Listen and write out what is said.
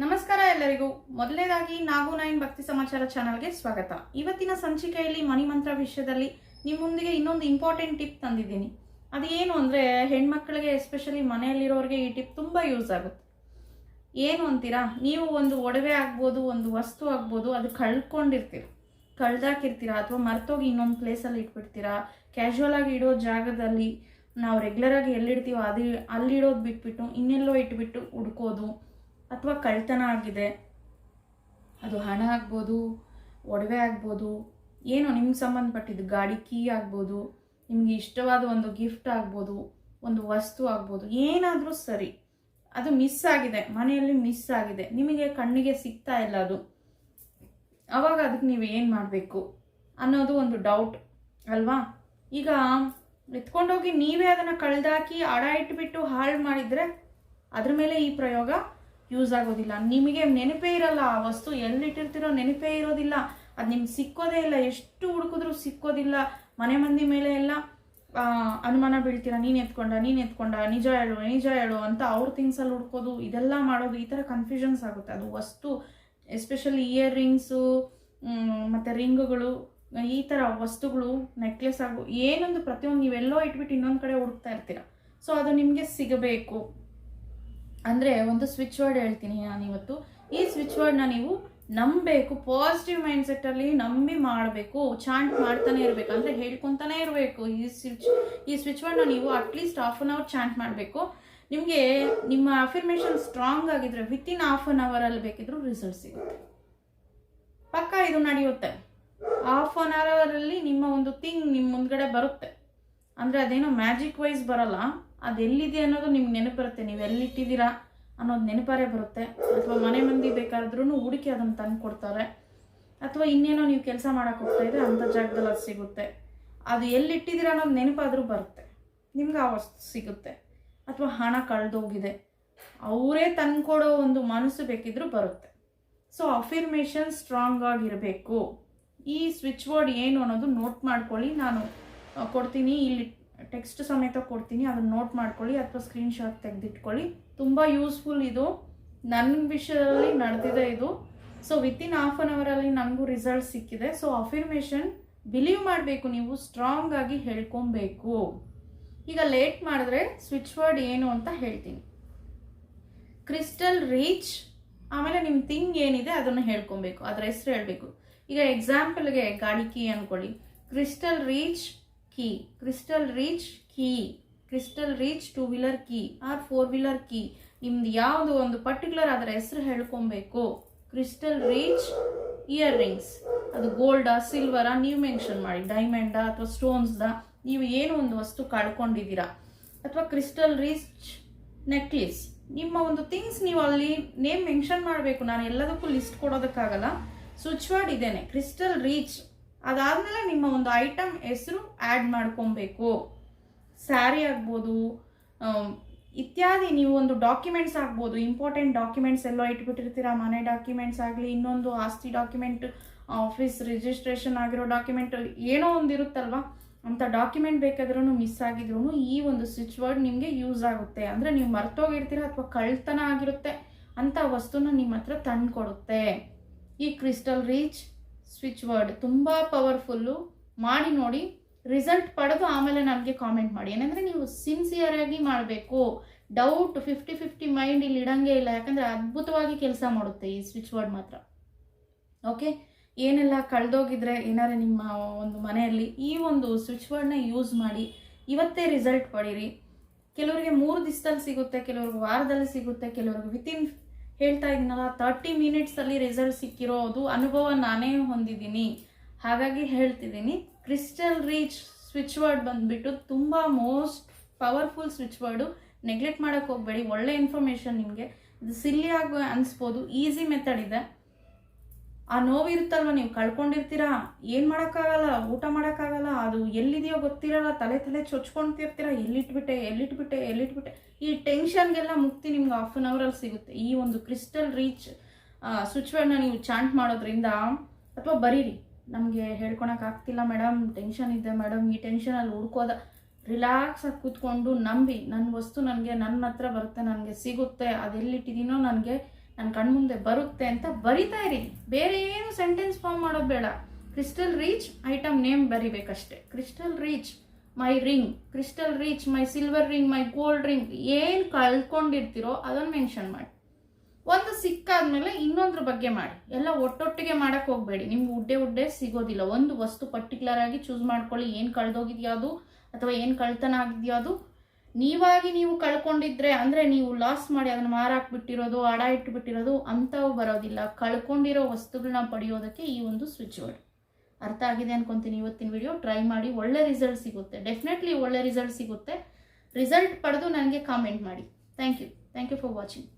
ನಮಸ್ಕಾರ ಎಲ್ಲರಿಗೂ. ಮೊದಲನೇದಾಗಿ ನಾಗು ನೈನ್ ಭಕ್ತಿ ಸಮಾಚಾರ ಚಾನಲ್ಗೆ ಸ್ವಾಗತ. ಇವತ್ತಿನ ಸಂಚಿಕೆಯಲ್ಲಿ ಮಣಿಮಂತ್ರ ವಿಷಯದಲ್ಲಿ ನಿಮ್ಮ ಮುಂದಿಗೆ ಇನ್ನೊಂದು ಇಂಪಾರ್ಟೆಂಟ್ ಟಿಪ್ ತಂದಿದ್ದೀನಿ. ಅದು ಏನು ಅಂದರೆ ಹೆಣ್ಮಕ್ಳಿಗೆ ಎಸ್ಪೆಷಲಿ ಮನೆಯಲ್ಲಿರೋರಿಗೆ ಈ ಟಿಪ್ ತುಂಬ ಯೂಸ್ ಆಗುತ್ತೆ. ಏನು ಅಂತೀರಾ? ನೀವು ಒಂದು ಒಡವೆ ಆಗ್ಬೋದು, ಒಂದು ವಸ್ತು ಆಗ್ಬೋದು, ಅದು ಕಳ್ಕೊಂಡಿರ್ತೀರ. ಕಳ್ದಾಕಿರ್ತೀರಾ ಅಥವಾ ಮರ್ತೋಗಿ ಇನ್ನೊಂದು ಪ್ಲೇಸಲ್ಲಿ ಇಟ್ಬಿಡ್ತೀರಾ? ಕ್ಯಾಶುವಲ್ ಆಗಿ ಇಡೋ ಜಾಗದಲ್ಲಿ ನಾವು ರೆಗ್ಯುಲರ್ ಆಗಿ ಎಲ್ಲಿಡ್ತೀವೋ ಅದು ಅಲ್ಲಿಡೋದು ಬಿಟ್ಬಿಟ್ಟು ಇನ್ನೆಲ್ಲೋ ಇಟ್ಬಿಟ್ಟು ಹುಡ್ಕೋದು. ಅಥವಾ ಕಳ್ತನ ಆಗಿದೆ. ಅದು ಹಣ ಆಗ್ಬೋದು, ಒಡವೆ ಆಗ್ಬೋದು, ಏನೋ ನಿಮ್ಗೆ ಸಂಬಂಧಪಟ್ಟಿದ್ದು ಗಾಡಿ ಕೀ ಆಗ್ಬೋದು, ನಿಮಗೆ ಇಷ್ಟವಾದ ಒಂದು ಗಿಫ್ಟ್ ಆಗ್ಬೋದು, ಒಂದು ವಸ್ತು ಆಗ್ಬೋದು, ಏನಾದರೂ ಸರಿ. ಅದು ಮಿಸ್ ಆಗಿದೆ, ಮನೆಯಲ್ಲಿ ಮಿಸ್ ಆಗಿದೆ, ನಿಮಗೆ ಕಣ್ಣಿಗೆ ಸಿಗ್ತಾ ಇಲ್ಲ ಅದು. ಅವಾಗ ಅದಕ್ಕೆ ನೀವು ಏನು ಮಾಡಬೇಕು ಅನ್ನೋದು ಒಂದು ಡೌಟ್ ಅಲ್ವಾ? ಈಗ ಎತ್ಕೊಂಡೋಗಿ ನೀವೇ ಅದನ್ನು ಕಳೆದಾಕಿ ಅಡ ಇಟ್ಬಿಟ್ಟು ಹಾಳು ಮಾಡಿದರೆ ಅದ್ರ ಮೇಲೆ ಈ ಪ್ರಯೋಗ ಯೂಸ್ ಆಗೋದಿಲ್ಲ. ನಿಮಗೆ ನೆನಪೇ ಇರಲ್ಲ, ಆ ವಸ್ತು ಎಲ್ಲಿಟ್ಟಿರ್ತಿರೋ ನೆನಪೇ ಇರೋದಿಲ್ಲ. ಅದು ನಿಮ್ಗೆ ಸಿಕ್ಕೋದೇ ಇಲ್ಲ, ಎಷ್ಟು ಹುಡುಕಿದ್ರೂ ಸಿಕ್ಕೋದಿಲ್ಲ. ಮನೆ ಮಂದಿ ಮೇಲೆ ಎಲ್ಲ ಅನುಮಾನ ಬೀಳ್ತೀರಾ, ನೀನು ಎತ್ಕೊಂಡ ನೀನು ಎತ್ಕೊಂಡ, ನಿಜ ಹೇಳು ನಿಜ ಹೇಳು ಅಂತ ಅವ್ರ ಥಿಂಗ್ಸಲ್ಲಿ ಹುಡ್ಕೋದು, ಇದೆಲ್ಲ ಮಾಡೋದು ಈ ಥರ ಕನ್ಫ್ಯೂಷನ್ಸ್ ಆಗುತ್ತೆ. ಅದು ವಸ್ತು ಎಸ್ಪೆಷಲಿ ಇಯರ್ ರಿಂಗ್ಸು ಮತ್ತು ರಿಂಗ್ಗಳು, ಈ ಥರ ವಸ್ತುಗಳು ನೆಕ್ಲೆಸ್ ಆಗು, ಏನೊಂದು ಪ್ರತಿಯೊಂದು ನೀವೆಲ್ಲೋ ಇಟ್ಬಿಟ್ಟು ಇನ್ನೊಂದು ಕಡೆ ಹುಡುಕ್ತಾ ಇರ್ತೀರ. ಸೊ ಅದು ನಿಮಗೆ ಸಿಗಬೇಕು. ಅಂದರೆ ಒಂದು ಸ್ವಿಚ್ ವರ್ಡ್ ಹೇಳ್ತೀನಿ ನಾನು ಇವತ್ತು. ಈ ಸ್ವಿಚ್ ವರ್ಡ್ನ ನೀವು ನಂಬಬೇಕು ಪಾಸಿಟಿವ್ ಮೈಂಡ್ ಸೆಟ್ಟಲ್ಲಿ ನಂಬಿ ಮಾಡಬೇಕು ಚಾಂಟ್ ಮಾಡ್ತಾನೆ ಇರಬೇಕು ಅಂದರೆ ಹೇಳ್ಕೊತಾನೆ ಇರಬೇಕು. ಈ ಸ್ವಿಚ್ ಈ ಸ್ವಿಚ್ ವರ್ಡ್ನ ನೀವು at least half an hour chant ಮಾಡಬೇಕು. ನಿಮಗೆ ನಿಮ್ಮ ಅಫರ್ಮೇಷನ್ ಸ್ಟ್ರಾಂಗ್ ಆಗಿದ್ರೆ ವಿತಿನ್ ಹಾಫ್ ಅನ್ ಅವರಲ್ಲಿ ಬೇಕಿದ್ರೂ ರಿಸಲ್ಟ್ ಸಿಗುತ್ತೆ. ಪಕ್ಕ ಇದು ನಡೆಯುತ್ತೆ. ಹಾಫ್ ಅವರ್ ಅವರಲ್ಲಿ ನಿಮ್ಮ ಒಂದು ಥಿಂಗ್ ನಿಮ್ಮ ಮುಂದ್ಗಡೆ ಬರುತ್ತೆ. ಅಂದರೆ ಅದೇನೋ ಮ್ಯಾಜಿಕ್ ವೈಸ್ ಬರಲ್ಲ. ಅದು ಎಲ್ಲಿದೆ ಅನ್ನೋದು ನಿಮ್ಗೆ ನೆನಪು ಬರುತ್ತೆ. ನೀವು ಎಲ್ಲಿಟ್ಟಿದ್ದೀರಾ ಅನ್ನೋದು ನೆನಪಾರೇ ಬರುತ್ತೆ. ಅಥವಾ ಮನೆ ಮಂದಿ ಬೇಕಾದ್ರೂ ಹುಡುಕಿ ಅದನ್ನು ತಂದು ಕೊಡ್ತಾರೆ. ಅಥವಾ ಇನ್ನೇನೋ ನೀವು ಕೆಲಸ ಮಾಡೋಕೆ ಹೋಗ್ತಾ ಇದ್ರೆ ಅಂಥ ಜಾಗದಲ್ಲಿ ಅದು ಸಿಗುತ್ತೆ. ಅದು ಎಲ್ಲಿಟ್ಟಿದ್ದೀರ ಅನ್ನೋದು ನೆನಪಾದರೂ ಬರುತ್ತೆ. ನಿಮ್ಗೆ ಆ ವಸ್ತು ಸಿಗುತ್ತೆ. ಅಥವಾ ಹಣ ಕಳೆದೋಗಿದೆ. ಅವರೇ ತಂದ್ಕೊಡೋ ಒಂದು ಮನಸ್ಸು ಬೇಕಿದ್ರೂ ಬರುತ್ತೆ. ಸೊ ಅಫಿರ್ಮೇಷನ್ ಸ್ಟ್ರಾಂಗ್ ಆಗಿರಬೇಕು. ಈ ಸ್ವಿಚ್ ವರ್ಡ್ ಏನು ಅನ್ನೋದು ನೋಟ್ ಮಾಡ್ಕೊಳ್ಳಿ. ನಾನು ಕೊಡ್ತೀನಿ. ಇಲ್ಲಿ ಟೆಕ್ಸ್ಟ್ ಸಮೇತ ಕೊಡ್ತೀನಿ, ಅದನ್ನು ನೋಟ್ ಮಾಡ್ಕೊಳ್ಳಿ ಅಥವಾ ಸ್ಕ್ರೀನ್ಶಾಟ್ ತೆಗೆದಿಟ್ಕೊಳ್ಳಿ. ತುಂಬ ಯೂಸ್ಫುಲ್ ಇದು. ನನ್ನ ವಿಷಯದಲ್ಲಿ ನಡೆದಿದೆ ಇದು. ಸೊ ವಿತಿನ್ ಹಾಫ್ ಅನ್ ಅವರಲ್ಲಿ ನನಗೂ ರಿಸಲ್ಟ್ ಸಿಕ್ಕಿದೆ. ಸೊ ಅಫಿರ್ಮೇಷನ್ ಬಿಲೀವ್ ಮಾಡಬೇಕು ನೀವು ಸ್ಟ್ರಾಂಗ್ ಆಗಿ ಹೇಳ್ಕೊಬೇಕು. ಈಗ ಲೇಟ್ ಮಾಡಿದ್ರೆ ಸ್ವಿಚ್ ವರ್ಡ್ ಏನು ಅಂತ ಹೇಳ್ತೀನಿ. ಕ್ರಿಸ್ಟಲ್ ರೀಚ್ ಆಮೇಲೆ ನಿಮ್ಮ ಥಿಂಗ್ ಏನಿದೆ ಅದನ್ನು ಹೇಳ್ಕೊಬೇಕು. ಅದ್ರ ಹೆಸರು ಹೇಳಬೇಕು. ಈಗ ಎಕ್ಸಾಂಪಲ್ಗೆ ಗಾಡಿ ಕೀ ಅನ್ಕೊಳ್ಳಿ. Crystal reach key crystal reach key crystal reach two wheeler key or four wheeler key ನಿಮ್ದು ಯಾವುದು ಒಂದು ಪರ್ಟಿಕ್ಯುಲರ್ ಅದರ ಹೆಸರು ಹೇಳ್ಕೊಬೇಕು. ಕ್ರಿಸ್ಟಲ್ ರೀಚ್ ಇಯರ್ ರಿಂಗ್ಸ್ ಅದು ಗೋಲ್ಡಾ ಸಿಲ್ವರಾ ನೀವು ಮೆನ್ಷನ್ ಮಾಡಿ. ಡೈಮಂಡಾ ಅಥವಾ ಸ್ಟೋನ್ಸ್ದ ನೀವು ಏನು ಒಂದು ವಸ್ತು ಕಳ್ಕೊಂಡಿದ್ದೀರಾ ಅಥವಾ ಕ್ರಿಸ್ಟಲ್ ರೀಚ್ ನೆಕ್ಲೆಸ್ ನಿಮ್ಮ ಒಂದು ಥಿಂಗ್ಸ್ ನೀವು ಅಲ್ಲಿ ನೇಮ್ ಮೆನ್ಷನ್ ಮಾಡಬೇಕು. ನಾನು ಎಲ್ಲದಕ್ಕೂ ಲಿಸ್ಟ್ ಕೊಡೋದಕ್ಕಾಗಲ್ಲ. ಸ್ವಿಚ್ ವರ್ಡ್ ಇದೇನೆ. ಕ್ರಿಸ್ಟಲ್ ರೀಚ್ ಅದಾದಮೇಲೆ ನಿಮ್ಮ ಒಂದು ಐಟಮ್ ಹೆಸರು ಆ್ಯಡ್ ಮಾಡ್ಕೊಬೇಕು. ಸ್ಯಾರಿ ಆಗ್ಬೋದು ಇತ್ಯಾದಿ ನೀವು ಒಂದು ಡಾಕ್ಯುಮೆಂಟ್ಸ್ ಆಗ್ಬೋದು. ಇಂಪಾರ್ಟೆಂಟ್ ಡಾಕ್ಯುಮೆಂಟ್ಸ್ ಎಲ್ಲೋ ಇಟ್ಬಿಟ್ಟಿರ್ತೀರಾ, ಮನೆ ಡಾಕ್ಯುಮೆಂಟ್ಸ್ ಆಗಲಿ, ಇನ್ನೊಂದು ಆಸ್ತಿ ಡಾಕ್ಯುಮೆಂಟ್ ಆಫೀಸ್ ರಿಜಿಸ್ಟ್ರೇಷನ್ ಆಗಿರೋ ಡಾಕ್ಯುಮೆಂಟ್ ಏನೋ ಒಂದು ಇರುತ್ತಲ್ವ? ಅಂಥ ಡಾಕ್ಯುಮೆಂಟ್ ಬೇಕಾದ್ರೂ ಮಿಸ್ ಆಗಿದ್ರು ಈ ಒಂದು ಸ್ವಿಚ್ ವರ್ಡ್ ನಿಮಗೆ ಯೂಸ್ ಆಗುತ್ತೆ. ಅಂದರೆ ನೀವು ಮರ್ತೋಗಿರ್ತೀರ ಅಥವಾ ಕಳ್ತನ ಆಗಿರುತ್ತೆ ಅಂಥ ವಸ್ತುನ ನಿಮ್ಮ ಹತ್ರ ತಂದು ಕೊಡುತ್ತೆ ಈ ಕ್ರಿಸ್ಟಲ್ ರೀಚ್ ಸ್ವಿಚ್ ವರ್ಡ್ ತುಂಬ ಪವರ್ಫುಲ್ಲು ಮಾಡಿ ನೋಡಿ ರಿಸಲ್ಟ್ ಪಡೆದು ಆಮೇಲೆ ನನಗೆ ಕಾಮೆಂಟ್ ಮಾಡಿ. ಏನಂದರೆ ನೀವು ಸಿನ್ಸಿಯರ್ ಆಗಿ ಮಾಡಬೇಕು. ಡೌಟ್ ಫಿಫ್ಟಿ ಫಿಫ್ಟಿ ಮೈಂಡ್ ಇಲ್ಲಿ ಇಡಂಗೆ ಇಲ್ಲ. ಯಾಕಂದರೆ ಅದ್ಭುತವಾಗಿ ಕೆಲಸ ಮಾಡುತ್ತೆ ಈ ಸ್ವಿಚ್ ವರ್ಡ್ ಮಾತ್ರ. ಓಕೆ? ಏನೆಲ್ಲ ಕಳೆದೋಗಿದ್ರೆ ಏನಾರು ನಿಮ್ಮ ಒಂದು ಮನೆಯಲ್ಲಿ ಈ ಒಂದು ಸ್ವಿಚ್ ವರ್ಡ್ನ ಯೂಸ್ ಮಾಡಿ ಇವತ್ತೇ ರಿಸಲ್ಟ್ ಪಡೀರಿ. ಕೆಲವರಿಗೆ ಮೂರು ದಿವಸದಲ್ಲಿ ಸಿಗುತ್ತೆ, ಕೆಲವ್ರಿಗೆ ವಾರದಲ್ಲಿ ಸಿಗುತ್ತೆ, ಕೆಲವ್ರಿಗೆ ವಿತಿನ್ ಹೇಳ್ತಾ ಇದ್ದೀನಲ್ಲ ತರ್ಟಿ ಮಿನಿಟ್ಸಲ್ಲಿ ರಿಸಲ್ಟ್ ಸಿಕ್ಕಿರೋದು ಅನುಭವ ನಾನೇ ಹೊಂದಿದ್ದೀನಿ. ಹಾಗಾಗಿ ಹೇಳ್ತಿದ್ದೀನಿ ಕ್ರಿಸ್ಟಲ್ ರೀಚ್ ಸ್ವಿಚ್ ವರ್ಡ್ ಬಂದುಬಿಟ್ಟು ತುಂಬ most powerful switch word neglect ಮಾಡೋಕ್ಕೆ ಹೋಗಬೇಡಿ, ಒಳ್ಳೆ ಇನ್ಫಾರ್ಮೇಷನ್ ನಿಮಗೆ. ಸಿಲ್ಲಿ ಆಗಿ ಅನಿಸ್ಬೋದು ಈಸಿ ಮೆಥಡ್ ಇದೆ. ಆ ನೋವಿರುತ್ತಲ್ವ ನೀವು ಕಳ್ಕೊಂಡಿರ್ತೀರಾ? ಏನು ಮಾಡೋಕ್ಕಾಗಲ್ಲ? ಊಟ ಮಾಡೋಕ್ಕಾಗಲ್ಲ? ಅದು ಎಲ್ಲಿದೆಯೋ ಗೊತ್ತಿರಲ್ಲ. ತಲೆ ತಲೆ ಚೊಚ್ಕೊಂತಿರ್ತೀರಾ ಎಲ್ಲಿಟ್ಬಿಟ್ಟೆ? ಎಲ್ಲಿಟ್ಬಿಟ್ಟೆ? ಎಲ್ಲಿಟ್ಬಿಟ್ಟೆ? ಈ ಟೆನ್ಷನ್ಗೆಲ್ಲ ಮುಕ್ತಿ ನಿಮ್ಗೆ ಹಾಫ್ ಆನ್ ಅವರಲ್ಲಿ ಸಿಗುತ್ತೆ. ಈ ಒಂದು ಕ್ರಿಸ್ಟಲ್ ರೀಚ್ ಸ್ವಿಚ್ ವರ್ಡ್ನ ನೀವು ಚಾಂಟ್ ಮಾಡೋದ್ರಿಂದ ಅಥವಾ ಬರೀರಿ. ನಮಗೆ ಹೇಳ್ಕೊಳಕ್ ಆಗ್ತಿಲ್ಲ ಮೇಡಮ್ ಟೆನ್ಷನ್ ಇದೆ ಮೇಡಮ್ ಈ ಟೆನ್ಷನಲ್ಲಿ ಹುಡ್ಕೋದ. ರಿಲ್ಯಾಕ್ಸ್ ಆಗಿ ಕೂತ್ಕೊಂಡು ನಂಬಿ. ನನ್ನ ವಸ್ತು ನನಗೆ ನನ್ನ ಹತ್ರ ಬರುತ್ತೆ. ನನಗೆ ಸಿಗುತ್ತೆ. ಅದೆಲ್ಲಿಟ್ಟಿದ್ದೀನೋ ನನಗೆ ನನ್ನ ಕಣ್ಮುಂದೆ ಬರುತ್ತೆ ಅಂತ ಬರಿತಾ ಇರಿ. ಬೇರೆ ಏನು ಸೆಂಟೆನ್ಸ್ ಫಾರ್ಮ್ ಮಾಡೋದು ಬೇಡ. Crystal reach item name ಬರಿಬೇಕಷ್ಟೆ. Crystal reach my ring crystal reach my silver ring my gold ring ಏನು ಕಳ್ಕೊಂಡಿರ್ತೀರೋ ಅದನ್ನು ಮೆನ್ಷನ್ ಮಾಡಿ. ಒಂದು ಸಿಕ್ಕಾದ್ಮೇಲೆ ಇನ್ನೊಂದ್ರ ಬಗ್ಗೆ ಮಾಡಿ. ಎಲ್ಲ ಒಟ್ಟೊಟ್ಟಿಗೆ ಮಾಡಕ್ ಹೋಗಬೇಡಿ. ನಿಮ್ಗೆ ಉಡ್ಡೆ ಉಡ್ಡೆ ಸಿಗೋದಿಲ್ಲ. ಒಂದು ವಸ್ತು ಪರ್ಟಿಕ್ಯುಲರ್ ಆಗಿ ಚೂಸ್ ಮಾಡ್ಕೊಳ್ಳಿ. ಏನು ಕಳೆದೋಗಿದೆಯೋ ಅದು ಅಥವಾ ಏನು ಕಳ್ತನ ಆಗಿದೆಯೋ ಅದು ನೀವಾಗಿ ನೀವು ಕಳ್ಕೊಂಡಿದ್ರೆ, ಅಂದರೆ ನೀವು ಲಾಸ್ ಮಾಡಿ ಅದನ್ನು ಮಾರಾಕ್ಬಿಟ್ಟಿರೋದು, ಅಡ ಇಟ್ಬಿಟ್ಟಿರೋದು ಅಂಥವು ಬರೋದಿಲ್ಲ. ಕಳ್ಕೊಂಡಿರೋ ವಸ್ತುಗಳನ್ನ ಪಡೆಯೋದಕ್ಕೆ ಈ ಒಂದು ಸ್ವಿಚ್ ವರ್ಡ್ ಅರ್ಥ ಆಗಿದೆ ಅನ್ಕೊಂತೀನಿ ಇವತ್ತಿನ ವಿಡಿಯೋ ಟ್ರೈ ಮಾಡಿ, ಒಳ್ಳೆ ರಿಸಲ್ಟ್ ಸಿಗುತ್ತೆ. ಡೆಫಿನೆಟ್ಲಿ ಒಳ್ಳೆ ರಿಸಲ್ಟ್ ಸಿಗುತ್ತೆ. ರಿಸಲ್ಟ್ ಪಡೆದು ನನಗೆ ಕಾಮೆಂಟ್ ಮಾಡಿ. Thank you thank you for watching